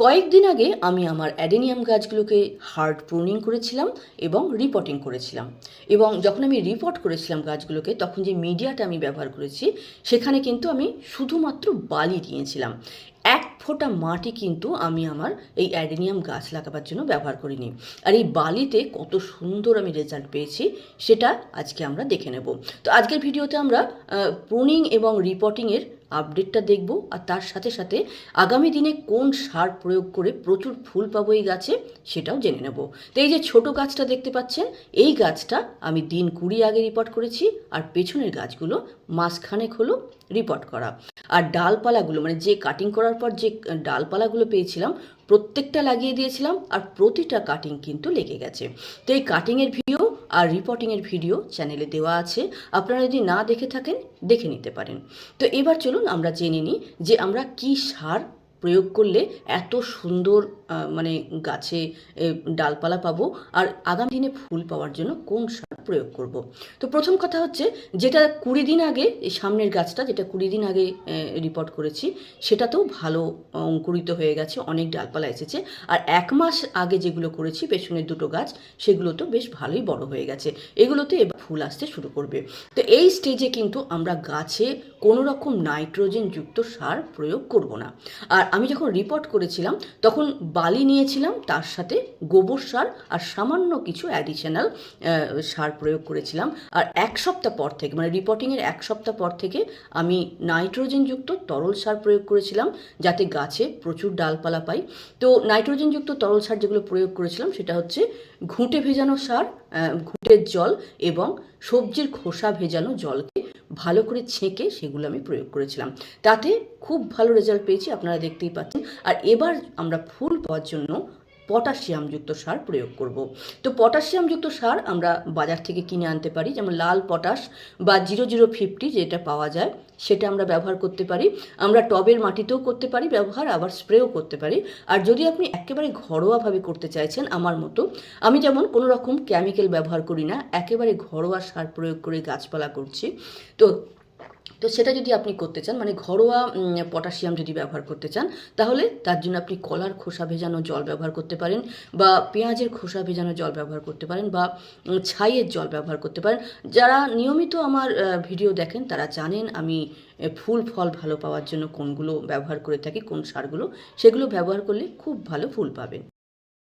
কয়েকদিন আগে আমি আমার অ্যাডেনিয়াম গাছগুলোকে হার্ড প্রুনিং করেছিলাম এবং রিপোর্টিং করেছিলাম। এবং যখন আমি রিপোর্ট করেছিলাম গাছগুলোকে, তখন যে মিডিয়াটা আমি ব্যবহার করেছি, সেখানে কিন্তু আমি শুধুমাত্র বালি দিয়েছিলাম। এক ফোঁটা মাটি কিন্তু আমি আমার এই অ্যাডেনিয়াম গাছ লাগাবার জন্য ব্যবহার করিনি। আর এই বালিতে কত সুন্দর আমি রেজাল্ট পেয়েছি, সেটা আজকে আমরা দেখে নেব। তো আজকের ভিডিওতে আমরা প্রুনিং এবং রিপোর্টিংয়ের আপডেটটা দেখব আর তার সাথে সাথে আগামী দিনে কোন সার প্রয়োগ করে প্রচুর ফুল পাবো এই গাছে সেটাও জেনে নেব। তো এই যে ছোট গাছটা দেখতে পাচ্ছেন, এই গাছটা আমি দিন কুড়ি আগে রিপোর্ট করেছি আর পেছনের গাছগুলো মাসখানেক হলো রিপোর্ট করা। আর ডালপালাগুলো মানে যে কাটিং করার পর যে ডালপালাগুলো পেয়েছিলাম, প্রত্যেকটা লাগিয়ে দিয়েছিলাম আর প্রতিটা কাটিং কিন্তু লেগে গেছে। তো এই কাটিংয়ের ভিডিও আর রিপোর্টিংয়ের ভিডিও চ্যানেলে দেওয়া আছে। আপনারা যদি না দেখে থাকেন, দেখে নিতে পারেন। তো এবার চলুন আমরা জেনে নিই যে আমরা কি সার প্রয়োগ করলে এত সুন্দর মানে গাছে ডালপালা পাবো। আর আগামী দিনে ফুল পাওয়ার জন্য কোন সার প্রয়োগ করব? তো প্রথম কথা হচ্ছে, যেটা কুড়ি দিন আগে সামনের গাছটা যেটা কুড়ি দিন আগে রিপোর্ট করেছি, সেটাতেও ভালো অঙ্কুরিত হয়ে গেছে, অনেক ডালপালা এসেছে। আর এক মাস আগে যেগুলো করেছি, পেছনের দুটো গাছ, সেগুলো তো বেশ ভালোই বড় হয়ে গেছে। এগুলোতে এবার ফুল আসতে শুরু করবে। তো এই স্টেজে কিন্তু আমরা গাছে কোনো রকম নাইট্রোজেনযুক্ত সার প্রয়োগ করব না। আর আমি যখন রিপোর্ট করেছিলাম, তখন বালি নিয়েছিলাম, তার সাথে গোবর সার আর সামান্য কিছু অ্যাডিশনাল সার প্রয়োগ করেছিলাম। আর এক সপ্তাহ পর থেকে মানে রিপোর্টিংয়ের এক সপ্তাহ পর থেকে আমি নাইট্রোজেনযুক্ত তরল সার প্রয়োগ করেছিলাম, যাতে গাছে প্রচুর ডালপালা পাই। তো নাইট্রোজেনযুক্ত তরল সার যেগুলো প্রয়োগ করেছিলাম, সেটা হচ্ছে ঘুঁটে ভেজানো সার ঘুঁটের জল এবং সবজির খোসা ভেজানো জলকে ভালো করে ছেঁকে সেগুলো আমি প্রয়োগ করেছিলাম। তাতে খুব ভালো রেজাল্ট পেয়েছি, আপনারা দেখতেই পাচ্ছেন। আর এবার আমরা ফুল পাওয়ার জন্য পটাশিয়ামযুক্ত সার প্রয়োগ করব। তো পটাশিয়ামযুক্ত সার আমরা বাজার থেকে কিনে আনতে পারি, যেমন লাল পটাশ বা জিরো জিরো ফিফটি যেটা পাওয়া যায়, সেটা আমরা ব্যবহার করতে পারি। আমরা টবের মাটিতেও করতে পারি ব্যবহার, আবার স্প্রেও করতে পারি। আর যদি আপনি একেবারে ঘরোয়াভাবে করতে চাইছেন আমার মতো, আমি যেমন কোনো রকম কেমিক্যাল ব্যবহার করি না, একেবারে ঘরোয়া সার প্রয়োগ করে গাছপালা করছি। তো তো সেটা যদি আপনি করতে চান মানে ঘরোয়া পটাশিয়াম যদি ব্যবহার করতে চান, তাহলে তার জন্য আপনি কলার খোসা ভেজানো জল ব্যবহার করতে পারেন বা পেঁয়াজের খোসা ভেজানো জল ব্যবহার করতে পারেন বা ছাইয়ের জল ব্যবহার করতে পারেন। যারা নিয়মিত আমার ভিডিও দেখেন, তারা জানেন আমি ফুল ফল ভালো পাওয়ার জন্য কোনগুলো ব্যবহার করে থাকি, কোন সারগুলো। সেগুলো ব্যবহার করলে খুব ভালো ফুল পাবেন।